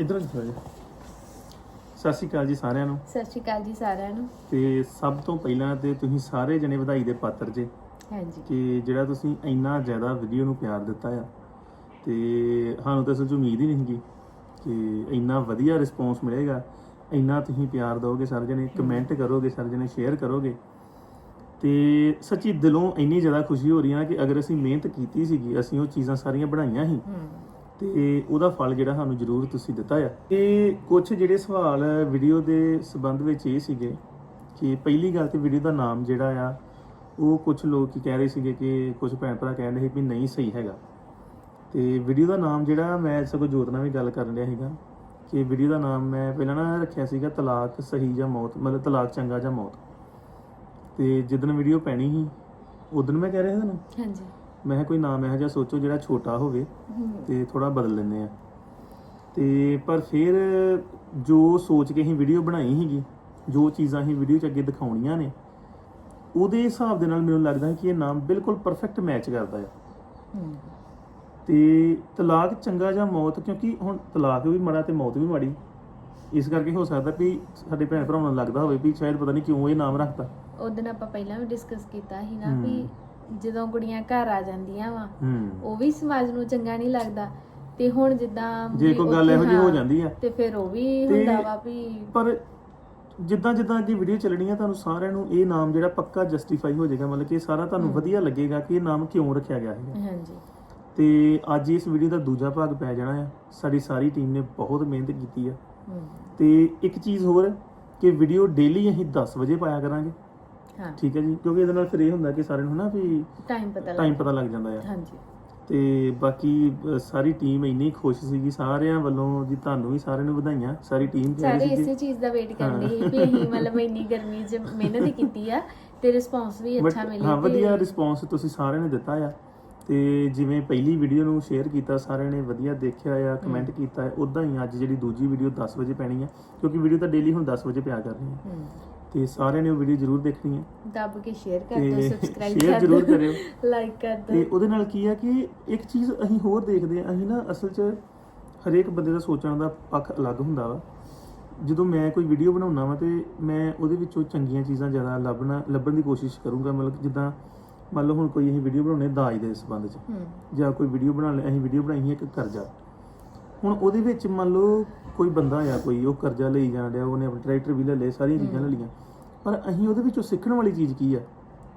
ਇਧਰ ਦੇਖੋ ਜੀ ਸਤਿ ਸ਼੍ਰੀ ਅਕਾਲ ਜੀ ਸਾਰਿਆਂ ਨੂੰ। ਸਤਿ ਸ਼੍ਰੀ ਅਕਾਲ ਜੀ ਸਾਰਿਆਂ ਨੂੰ। ਤੇ ਸਭ ਤੋਂ ਪਹਿਲਾਂ ਤੇ ਤੁਸੀਂ ਸਾਰੇ ਜਣੇ ਵਧਾਈ ਦੇ ਪਾਤਰ ਜੇ। ਹਾਂਜੀ। ਕਿ ਜਿਹੜਾ ਤੁਸੀਂ ਇੰਨਾ ਜ਼ਿਆਦਾ ਵੀਡੀਓ ਨੂੰ ਪਿਆਰ ਦਿੱਤਾ ਆ ਤੇ ਸਾਨੂੰ ਤਾਂ ਅਸਲ 'ਚ ਉਮੀਦ ਹੀ ਨਹੀਂ ਸੀ ਕਿ ਇੰਨਾ ਵਧੀਆ ਰਿਸਪੌਂਸ ਮਿਲੇਗਾ। ਇੰਨਾ ਤੁਸੀਂ ਪਿਆਰ ਦਿਓਗੇ ਸਾਰੇ ਜਣੇ ਕਮੈਂਟ ਕਰੋਗੇ ਸਾਰੇ ਜਣੇ ਸ਼ੇਅਰ ਕਰੋਗੇ। ਤੇ ਸੱਚੀ ਦਿਲੋਂ ਇੰਨੀ ਜ਼ਿਆਦਾ ਖੁਸ਼ੀ ਹੋ ਰਹੀ ਆ ਕਿ ਅਗਰ ਅਸੀਂ ਮਿਹਨਤ ਕੀਤੀ ਸੀਗੀ ਅਸੀਂ ਉਹ ਚੀਜ਼ਾਂ ਸਾਰੀਆਂ ਬਣਾਈਆਂ ਸੀ। ਹੂੰ। ਤੇ ਉਹਦਾ ਫਲ ਜਿਹੜਾ ਸਾਨੂੰ ਜ਼ਰੂਰ ਤੁਸੀਂ ਦਿੱਤਾ ਆ। ਇਹ ਕੁਝ ਜਿਹੜੇ ਸਵਾਲ ਵੀਡੀਓ ਦੇ ਸੰਬੰਧ ਵਿੱਚ ਇਹ ਸੀਗੇ ਕਿ ਪਹਿਲੀ ਗੱਲ ਤੇ ਵੀਡੀਓ ਦਾ ਨਾਮ ਜਿਹੜਾ ਆ, ਉਹ ਕੁਝ ਲੋਕ ਕੀ ਕਹਿ ਰਹੇ ਸੀਗੇ ਕਿ ਕੁਝ ਭੈਣ ਭਰਾ ਕਹਿ ਰਹੇ ਵੀ ਨਹੀਂ ਸਹੀ ਹੈਗਾ। ਤੇ ਵੀਡੀਓ ਦਾ ਨਾਮ ਜਿਹੜਾ ਮੈਂ ਸਗੋਂ ਜੋਤ ਨਾਲ ਵੀ ਗੱਲ ਕਰਨ ਰਿਹਾ ਸੀਗਾ ਕਿ ਵੀਡੀਓ ਦਾ ਨਾਮ ਮੈਂ ਪਹਿਲਾਂ ਨਾ ਰੱਖਿਆ ਸੀਗਾ ਤਲਾਕ ਸਹੀ ਜਾਂ ਮੌਤ, ਮਤਲਬ ਤਲਾਕ ਚੰਗਾ ਜਾਂ ਮੌਤ। ਤੇ ਜਿੱਦਣ ਵੀਡੀਓ ਪੈਣੀ ਸੀ, ਉਦੋਂ ਮੈਂ ਕਹਿ ਰਿਹਾ ਸੀ ਹਾਂਜੀ। ਮੈਂ ਕਿਹਾ ਕੋਈ ਨਾਮ ਇਹੋ ਜਿਹਾ ਸੋਚੋ ਜਿਹੜਾ ਛੋਟਾ ਹੋਵੇ ਤੇ ਥੋੜਾ ਬਦਲ ਲੈਂਦੇ ਆ। ਤੇ ਪਰ ਫਿਰ ਜੋ ਸੋਚ ਕੇ ਅਸੀਂ ਵੀਡੀਓ ਬਣਾਈ ਸੀਗੀ ਜੋ ਚੀਜ਼ਾਂ ਅਸੀਂ ਵੀਡੀਓ 'ਚ ਅੱਗੇ ਦਿਖਾਉਣੀਆਂ ਨੇ ਉਹਦੇ ਹਿਸਾਬ ਦੇ ਨਾਲ ਮੈਨੂੰ ਲੱਗਦਾ ਕਿ ਇਹ ਨਾਮ ਬਿਲਕੁਲ ਪਰਫੈਕਟ ਮੈਚ ਕਰਦਾ ਹੈ ਤੇ ਤਲਾਕ ਚੰਗਾ ਜਾਂ ਮੌਤ ਕਿਉਂਕਿ ਹੁਣ ਤਲਾਕ ਵੀ ਮਾੜਾ ਤੇ ਮੌਤ ਵੀ ਮਾੜੀ ਇਸ ਕਰਕੇ ਹੋ ਸਕਦਾ ਵੀ ਸਾਡੇ ਭੈਣ ਭਰਾਵਾਂ ਨੂੰ ਲੱਗਦਾ ਹੋਵੇ ਵੀ ਸ਼ਾਇਦ ਪਤਾ ਨਹੀਂ ਕਿਉਂ ਇਹ ਨਾਮ ਰੱਖਤਾ। ਉਦੋਂ ਆਪਾਂ ਪਹਿਲਾਂ ਵੀ ਡਿਸਕਸ ਕੀਤਾ ਸੀ ਨਾ। ਵੀ ਜਦੋਂ ਕੁੜੀਆਂ ਘਰ ਆ ਜਾਂਦੀਆਂ ਵਾ ਹੂੰ। ਉਹ ਵੀ ਸਮਾਜ ਨੂੰ ਚੰਗਾ ਨਹੀਂ ਲੱਗਦਾ। ਤੇ ਹੁਣ ਜਿੱਦਾਂ ਜੇ ਵੀ ਕੋਈ ਗੱਲ ਉੱਥੇ ਇਹੋ ਜਿਹੀ ਹੋ ਹਾਂ, ਜਾਂਦੀ ਆ ਤੇ ਫਿਰ ਉਹ ਵੀ ਤੇ- ਹੁੰਦਾ ਵਾ ਵੀ ਪਰ ਜਿੱਦਾਂ ਜਿੱਦਾਂ ਅੱਗੇ ਵੀਡੀਓ ਚੱਲਣੀ ਆ ਤੁਹਾਨੂੰ ਸਾਰਿਆਂ ਨੂੰ ਇਹ ਨਾਮ ਜਿਹੜਾ ਪੱਕਾ ਜਸਟੀਫਾਈ ਹੋ ਜਾਏਗਾ ਮਤਲਬ ਕਿ ਇਹ ਸਾਰਾ ਤੁਹਾਨੂੰ ਵਧੀਆ ਲੱਗੇਗਾ ਕਿ ਇਹ ਨਾਮ ਕਿਉਂ ਰੱਖਿਆ ਗਿਆ ਹੈ ਹਾਂਜੀ। ਤੇ ਅੱਜ ਇਸ ਵੀਡੀਓ ਦਾ ਦੂਜਾ ਭਾਗ ਪੈ ਜਾਣਾ ਆ। ਸਾਡੀ ਸਾਰੀ ਟੀਮ ਨੇ ਬਹੁਤ ਮਿਹਨਤ ਕੀਤੀ ਆ। ਤੇ ਇੱਕ ਚੀਜ਼ ਹੋਰ ਕਿ ਵੀਡੀਓ ਡੇਲੀ ਅਸੀਂ 10 ਵਜੇ ਪਾਇਆ ਕਰਾਂਗੇ। ਹਾਂ। ਠੀਕ ਹੈ ਜੀ ਕਿਉਂਕਿ ਇਹਦੇ ਨਾਲ ਫਿਰ ਇਹ ਹੁੰਦਾ ਕਿ ਸਾਰਿਆਂ ਨੂੰ ਹਨਾ ਵੀ ਟਾਈਮ ਪਤਾ ਟਾਈਮ ਪਤਾ ਲੱਗ ਜਾਂਦਾ ਆ। ਹਾਂਜੀ। ਤੇ ਬਾਕੀ ਅ, ਸਾਰੀ ਟੀਮ ਇੰਨੀ ਖੁਸ਼ ਸੀਗੀ ਸਾਰਿਆਂ ਵੱਲੋਂ ਜੀ ਤੁਹਾਨੂੰ ਵੀ ਸਾਰਿਆਂ ਨੂੰ ਵਧਾਈਆਂ ਸਾਰੀ ਟੀਮ ਸਾਰੇ ਇਸੇ ਚੀਜ਼ ਦਾ ਵੇਟ ਕਰਦੇ ਸੀ ਵੀ ਅਸੀਂ ਮਤਲਬ ਇੰਨੀ ਗਰਮੀ 'ਚ ਮਿਹਨਤ ਕੀਤੀ ਆ ਤੇ ਰਿਸਪੌਂਸ ਵੀ ਅੱਛਾ ਮਿਲੇ ਹਾਂ ਵਧੀਆ ਰਿਸਪੌਂਸ ਤੁਸੀਂ ਸਾਰਿਆਂ ਨੇ ਦਿੱਤਾ ਆ। ਤੇ ਜਿਵੇਂ ਪਹਿਲੀ ਵੀਡੀਓ ਨੂੰ ਸ਼ੇਅਰ ਕੀਤਾ ਸਾਰਿਆਂ ਨੇ ਵਧੀਆ ਦੇਖਿਆ ਆ ਕਮੈਂਟ ਕੀਤਾ ਹੈ ਉਦਾਂ ਹੀ ਅੱਜ ਜਿਹੜੀ ਦੂਜੀ ਵੀਡੀਓ 10 ਵਜੇ ਪੈਣੀ ਆ ਕਿਉਂਕਿ ਵੀਡੀਓ ਤਾਂ ਡੇਲੀ ਹੁਣ 10 ਵਜੇ ਪਿਆ ਕਰਨੀ ਹੈ ਹੂੰ। ਤੇ ਸਾਰਿਆਂ ਨੇ ਉਹ ਵੀਡੀਓ ਜ਼ਰੂਰ ਦੇਖਣੀ ਹੈ। ਦੱਬ ਕੇ ਸ਼ੇਅਰ ਕਰ ਦਿਓ ਤੇ ਸਬਸਕ੍ਰਾਈਬ ਕਰ ਜ਼ਰੂਰ ਕਰਿਓ। ਲਾਈਕ ਕਰ ਤੇ ਦਿਓ ਉਹਦੇ ਨਾਲ ਕੀ ਆ ਕਿ ਇੱਕ ਚੀਜ਼ ਅਸੀਂ ਹੋਰ ਦੇਖਦੇ ਆ ਅਸੀਂ ਨਾ ਅਸਲ 'ਚ ਹਰੇਕ ਬੰਦੇ ਦਾ ਸੋਚਣ ਦਾ ਪੱਖ ਅਲੱਗ ਹੁੰਦਾ ਵਾ। ਜਦੋਂ ਮੈਂ ਕੋਈ ਵੀਡੀਓ ਬਣਾਉਣਾ ਵਾ ਤੇ ਮੈਂ ਉਹਦੇ ਵਿੱਚੋਂ ਚੰਗੀਆਂ ਚੀਜ਼ਾਂ ਜ਼ਿਆਦਾ ਲੱਭਣਾ ਲੱਭਣ ਦੀ ਕੋਸ਼ਿਸ਼ ਕਰੂੰਗਾ ਮਤਲਬ ਜਿੱਦਾਂ ਮੰਨ ਲਓ ਹੁਣ ਕੋਈ ਅਸੀਂ ਵੀਡੀਓ ਬਣਾਉਣੇ ਦਾਜ ਦੇ ਸੰਬੰਧ 'ਚ ਹੂੰ। ਜਾਂ ਕੋਈ ਵੀਡੀਓ ਬਣਾ ਲੈ ਅਸੀਂ ਵੀਡੀਓ ਬਣਾਈ ਹੈ ਇੱਕ ਕਰਜ਼ਾ। ਹੁਣ ਉਹਦੇ ਵਿੱਚ ਮੰਨ ਲਓ ਕੋਈ ਬੰਦਾ ਆ ਕੋਈ ਉਹ ਕਰਜ਼ਾ ਲਈ ਜਾਣ ਡਿਆ ਉਹਨੇ ਆਪਣਾ ਟਰੈਕਟਰ ਵੀ ਲੈ ਲਏ ਸਾਰੀਆਂ ਚੀਜ਼ਾਂ ਲੈ ਲਈਆਂ। ਪਰ ਅਸੀਂ ਉਹਦੇ ਵਿੱਚੋਂ ਸਿੱਖਣ ਵਾਲੀ ਚੀਜ਼ ਕੀ ਆ?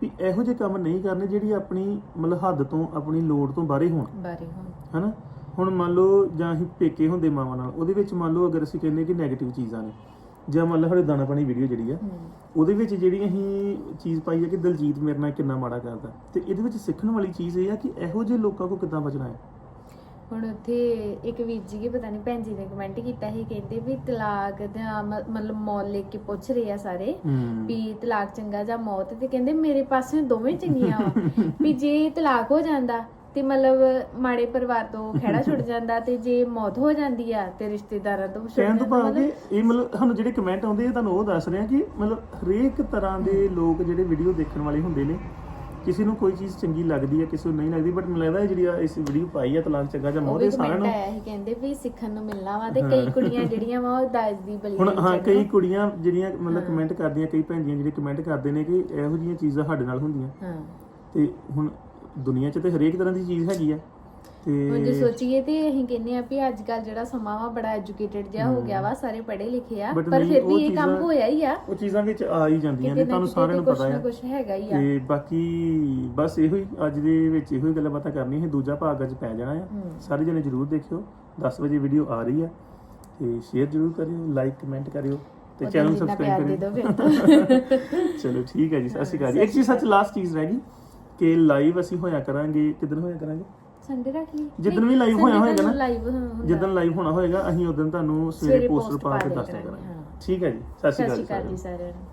ਵੀ ਇਹੋ ਜਿਹੇ ਕੰਮ ਨਹੀਂ ਕਰਨੇ ਜਿਹੜੀ ਆਪਣੀ ਮਤਲਬ ਹੱਦ ਤੋਂ ਆਪਣੀ ਲੋੜ ਤੋਂ ਬਾਹਰੇ ਹੋਣ। ਬਾਰੇ ਹੁਣ। ਹਨਾ? ਹੁਣ ਮੰਨ ਲਓ ਜਾਂ ਅਸੀਂ ਪੇਕੇ ਹੁੰਦੇ ਮਾਵਾਂ ਨਾਲ ਉਹਦੇ ਵਿੱਚ ਮੰਨ ਲਓ ਅਗਰ ਅਸੀਂ ਕਹਿੰਦੇ ਕਿ 네ਗੇਟਿਵ ਚੀਜ਼ਾਂ ਨੇ ਜਾਂ ਮੰਨ ਲਓ ਸਾਡੇ ਦਾਣਾ ਪਾਣੀ ਵੀਡੀਓ ਜਿਹੜੀ ਆ ਉਹਦੇ ਵਿੱਚ ਜਿਹੜੀ ਅਸੀਂ ਚੀਜ਼ ਪਾਈ ਹੈ ਕਿ ਦਲਜੀਤ ਮੇਰੇ ਨਾਲ ਕਿੰਨਾ ਮਾੜਾ ਕਰਦਾ। ਤੇ ਇਹਦੇ ਵਿੱਚ ਸਿੱਖਣ ਵਾਲੀ ਚੀਜ਼ ਇਹ ਆ ਕਿ ਇਹੋ ਜਿਹੇ ਲੋਕਾਂ ਕੋ ਕਿੱਦਾਂ ਬਚਣਾ ਹੈ? ਹੁਣ ਉੱਥੇ ਇੱਕ ਵੀਰ ਜੀ ਕੇ ਪਤਾ ਨਹੀਂ ਭੈਣ ਜੀ ਨੇ ਕਮੈਂਟ ਕੀਤਾ ਸੀ ਕਹਿੰਦੇ ਵੀ ਤਲਾਕ ਦਾ ਮ- ਮਤਲਬ ਮੌਲ ਲੈ ਕੇ ਪੁੱਛ ਰਹੇ ਆ ਸਾਰੇ ਵੀ ਤਲਾਕ ਚੰਗਾ ਜਾਂ ਮੌਤ ਤੇ ਕਹਿੰਦੇ ਮੇਰੇ ਪਾਸੇ ਦੋਵੇਂ ਚੰਗੀਆਂ ਵਾ ਵੀ ਜੇ ਤਲਾਕ ਹੋ ਜਾਂਦਾ ਤੇ ਮਤਲਬ ਮਾੜੇ ਪਰਿਵਾਰ ਤੋਂ ਖਹਿੜਾ ਛੁੱਟ ਜਾਂਦਾ ਤੇ ਜੇ ਮੌਤ ਹੋ ਜਾਂਦੀ ਆ ਤੇ ਰਿਸ਼ਤੇਦਾਰਾਂ ਤੋਂ ਛੁੱਟ ਕਹਿਣ ਤੋਂ ਜਾਂਦਾ ਭਾਵ ਕਿ ਇਹ ਮਤਲਬ ਸਾਨੂੰ ਜਿਹੜੇ ਕਮੈਂਟ ਆਉਂਦੇ ਆ ਤੁਹਾਨੂੰ ਉਹ ਦੱਸ ਰਹੇ ਕਿ ਮਤਲਬ ਹਰੇਕ ਤਰ੍ਹਾਂ ਦੇ ਲੋਕ ਜਿਹੜੇ ਵੀਡੀਓ ਦੇਖਣ ਵਾਲੇ ਹੁੰਦੇ ਨੇ ਕਿਸੇ ਨੂੰ ਕੋਈ ਚੀਜ਼ ਚੰਗੀ ਲੱਗਦੀ ਹੈ ਕਿਸੇ ਨੂੰ ਨਹੀਂ ਲੱਗਦੀ ਬਟ ਮੈਨੂੰ ਲੱਗਦਾ ਇਹ ਜਿਹੜੀ ਆ ਇਸ ਵੀਡੀਓ ਪਾਈ ਆ ਤਲਾਕ ਚੰਗਾ ਜਾਂ ਮੋਹ ਦੇ ਸਾਰਿਆਂ ਨੂੰ ਸੀ ਕਹਿੰਦੇ ਵੀ ਸਿੱਖਣ ਨੂੰ ਮਿਲਣਾ ਵਾ ਤੇ ਕਈ ਕੁੜੀਆਂ ਜਿਹੜੀਆਂ ਵਾ ਉਹ ਦਾਜ ਦੀ ਬਲੀ ਹੁਣ ਹਾਂ ਕਈ। ਕੁੜੀਆਂ ਜਿਹੜੀਆਂ ਮਤਲਬ ਕਮੈਂਟ ਕਰਦੀਆਂ ਕਈ ਭੈਣ ਜੀਆਂ ਜਿਹੜੇ ਕਮੈਂਟ ਕਰਦੇ ਨੇ ਕਿ ਇਹੋ ਜਿਹੀਆਂ ਚੀਜ਼ਾਂ ਸਾਡੇ ਨਾਲ ਹੁੰਦੀਆਂ। ਹਾਂ। ਤੇ ਹੁਣ ਦੁਨੀਆ 'ਚ ਤੇ ਹਰੇਕ ਤਰ੍ਹਾਂ ਦੀ ਚੀਜ਼ ਹੈਗੀ ਆ। ਹੁਣ ਜੇ ਤੇ ਸੋਚੀਏ ਤੇ ਅਸੀਂ ਕਹਿੰਦੇ ਆ ਵੀ ਅੱਜ ਕੱਲ ਜਿਹੜਾ ਸਮਾਂ ਵਾ ਬੜਾ ਐਜੂਕੇਟਡ ਜਿਹਾ ਹੋ ਗਿਆ ਵਾ ਸਾਰੇ ਪੜ੍ਹੇ ਲਿਖੇ ਆ But ਪਰ ਨਹੀਂ, ਫਿਰ ਉਹ ਵੀ ਇਹ ਕੰਮ ਚੀਜ਼ਾਂ- ਹੋਇਆ ਹੀ ਆ। ਉਹ ਚੀਜ਼ਾਂ ਵਿੱਚ ਆ ਹੀ ਜਾਂਦੀਆਂ ਨੇ ਕਿਤੇ ਨਾ ਤੁਹਾਨੂੰ ਸਾਰਿਆਂ ਨੂੰ ਪਤਾ ਕੁਛ ਨਾ ਹੈ। ਕੁਛ ਹੈਗਾ ਹੀ ਆ। ਤੇ ਬਾਕੀ ਬਸ ਇਹੋ ਹੀ ਅੱਜ ਦੇ ਵਿੱਚ ਇਹੋ ਹੀ ਗੱਲਾਂ ਬਾਤਾਂ ਕਰਨੀਆਂ ਹੈ ਦੂਜਾ ਭਾਗ ਅੱਜ ਪੈ ਜਾਣਾ ਹੂੰ। ਸਾਰੇ ਜਣੇ ਜਰੂਰ ਦੇਖਿਓ 10 ਵਜੇ ਵੀਡੀਓ ਆ ਰਹੀ ਆ ਤੇ ਸ਼ੇਅਰ ਜਰੂਰ ਕਰਿਓ ਲਾਈਕ ਕਮੈਂਟ ਕਰਿਓ ਤੇ ਉਹਦਾ ਚੈਨਲ ਜਿੰਨਾ ਸਬਸਕ੍ਰਾਈਬ ਪਿਆਰ ਦੇ ਕਰਿਓ। ਦਿਓ ਫਿਰ ਤਾਂ। ਚਲੋ ਠੀਕ ਹੈ ਜੀ ਸਤਿ ਸ਼੍ਰੀ ਅਕਾਲ ਜੀ। ਇੱਕ ਚੀਜ਼ ਸੱਚ ਲਾਸਟ ਚੀਜ਼ ਰਹਿ ਗਈ ਕਿ ਲਾਈਵ ਅਸੀਂ ਹੋਇਆ ਕਰਾਂਗੇ ਕਿਦਨ ਹੋਇਆ ਕਰਾਂਗੇ? ਸੰਡੇ ਰੱਖ ਲਈ। ਜਿੱਦਣ ਵੀ live ਹੋਇਆ ਹੋਏਗਾ ਨਾ, ਲਾਈਵ ਜਿੱਦਣ ਲਾਈਵ ਹੋਣਾ ਹੋਏਗਾ ਅਸੀਂ ਉਦੋਂ ਤੁਹਾਨੂੰ ਸਵੇਰੇ ਪੋਸਟਰ ਪਾ ਕੇ ਦੱਸ ਦਿਆ ਦਿਆ ਕਰਾਂਗੇ, ਕਰਾਂਗੇ ਹਾਂ। ਠੀਕ ਹੈ ਜੀ ਸਤਿ ਸ਼੍ਰੀ ਅਕਾਲ ਜੀ ਸਾਰਿਆਂ ਨੂੰ।